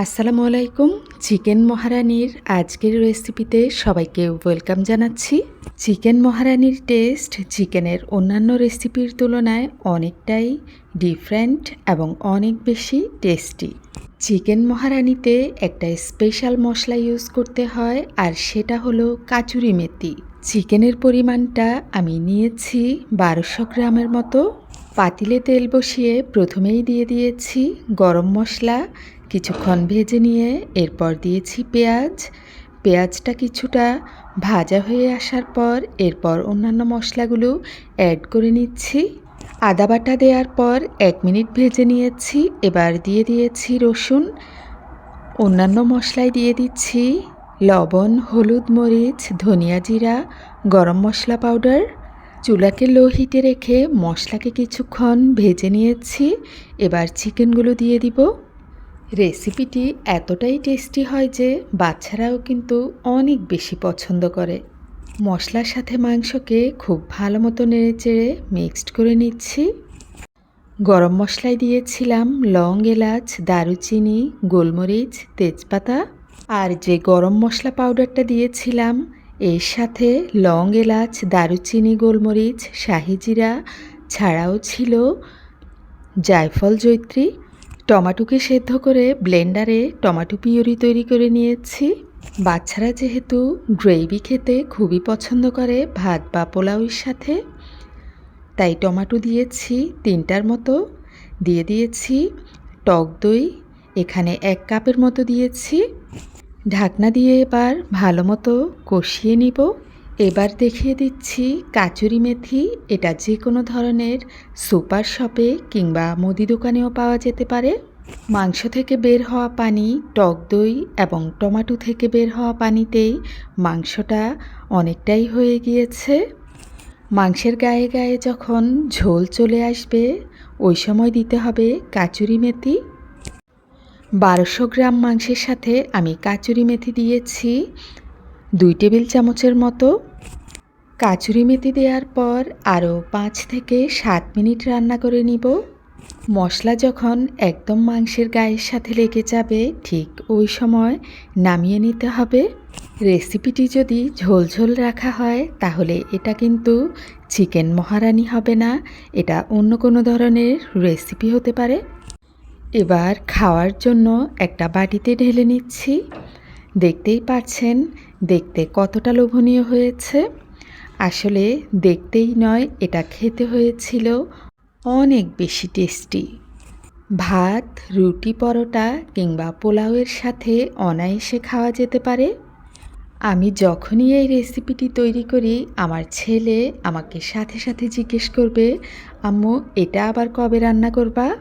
আসসালামু আলাইকুম, চিকেন মহারানির আজকের রেসিপিতে সবাইকে ওয়েলকাম জানাচ্ছি। চিকেন মহারানির টেস্ট চিকেনের অন্যান্য রেসিপির তুলনায় অনেকটাই ডিফারেন্ট এবং অনেক বেশি টেস্টি চিকেন মহারানিতে একটা স্পেশাল মশলা ইউজ করতে হয়, আর সেটা হলো কাচুরি মেথি। চিকেনের পরিমাণটা আমি নিয়েছি বারোশো গ্রামের মতো। পাতিলে তেল বসিয়ে প্রথমেই দিয়ে দিয়েছি গরম মশলা কিছুক্ষণ ভেজে নিয়ে এরপর দিয়েছি পেঁয়াজ। পেঁয়াজটা কিছুটা ভাজা হয়ে আসার পর এরপর অন্যান্য মশলাগুলো অ্যাড করে নিচ্ছি। আদা বাটা দেওয়ার পর এক মিনিট ভেজে নিয়েছি। এবার দিয়ে দিয়েছি রসুন। অন্যান্য মশলায় দিয়ে দিচ্ছি লবণ, হলুদ, মরিচ, ধনিয়া জিরা, গরম মশলা পাউডার। চুলাকে লো হিটে রেখে মশলাকে কিছুক্ষণ ভেজে নিয়েছি। এবার চিকেনগুলো দিয়ে দিব। রেসিপিটি এতটাই টেস্টি হয় যে বাচ্চারাও কিন্তু অনেক বেশি পছন্দ করে। মশলার সাথে মাংসকে খুব ভালো মতো নেড়ে চেড়ে মিক্সড করে নিচ্ছি। গরম মশলায় দিয়েছিলাম লং এলাচ, দারুচিনি, গোলমরিচ, তেজপাতা আর যে গরম মশলা পাউডারটা দিয়েছিলাম এর সাথে লং এলাচ, দারুচিনি, গোলমরিচ শাহিজিরা ছাড়াও ছিল জায়ফল জৈত্রী টমাটোকে সেদ্ধ করে ব্লেন্ডারে টমাটো পিউরি তৈরি করে নিয়েছি। বাচ্চারা যেহেতু গ্রেভি খেতে খুবই পছন্দ করে ভাত বা পোলাওয়ের সাথে, তাই টমাটো দিয়েছি তিনটার মতো। দিয়ে দিয়েছি টক দই, এখানে এক কাপের মতো দিয়েছি। ঢাকনা দিয়ে এবার ভালো মতো কষিয়ে নিব। এবার দেখিয়ে দিচ্ছি কাচুরি মেথি। এটা যে কোনো ধরনের সুপার শপে কিংবা মুদি দোকানেও পাওয়া যেতে পারে। মাংস থেকে বের হওয়া পানি, টক দই এবং টমাটো থেকে বের হওয়া পানিতেই মাংসটা অনেকটাই হয়ে গিয়েছে। মাংসের গায়ে গায়ে যখন ঝোল চলে আসবে, ওই সময় দিতে হবে কাচুরি মেথি। বারোশো গ্রাম মাংসের সাথে আমি কাচুরি মেথি দিয়েছি। দুই টেবিল চামচের মতো কাচুরি মেথি দেওয়ার পর আরও পাঁচ থেকে সাত মিনিট রান্না করে নিব। মশলা যখন একদম মাংসের গায়ের সাথে লেগে যাবে, ঠিক ওই সময় নামিয়ে নিতে হবে। রেসিপিটি যদি ঝোলঝোল রাখা হয়, তাহলে এটা কিন্তু চিকেন মহারানি হবে না। এটা অন্য কোনো ধরনের রেসিপি হতে পারে। এবার খাওয়ার জন্য একটা বাটিতে ঢেলে নিচ্ছি। দেখতেই পাচ্ছেন দেখতে কতটা লোভনীয় হয়েছে। আসলে দেখতেই নয়, এটা খেতে হয়েছিল অনেক বেশি টেস্টি। ভাত, রুটি পরোটা কিংবা পোলাওয়ের সাথে অনায়াসে খাওয়া যেতে পারে। আমি যখনই এই রেসিপিটি তৈরি করি, আমার ছেলে আমাকে সাথে সাথে জিজ্ঞেস করবে, আম্মু, এটা আবার কবে রান্না করবা?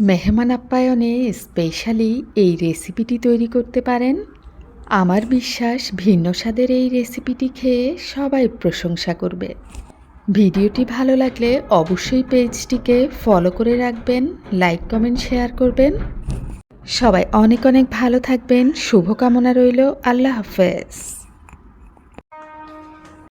মেহমান আপ্যায়নে স্পেশালি এই রেসিপিটি তৈরি করতে পারেন। আমার বিশ্বাস ভিন্ন স্বাদের এই রেসিপিটি খেয়ে সবাই প্রশংসা করবে। ভিডিওটি ভালো লাগলে অবশ্যই পেজটিকে ফলো করে রাখবেন লাইক কমেন্ট শেয়ার করবেন। সবাই অনেক অনেক ভালো থাকবেন, শুভকামনা রইল, আল্লাহ হাফেজ।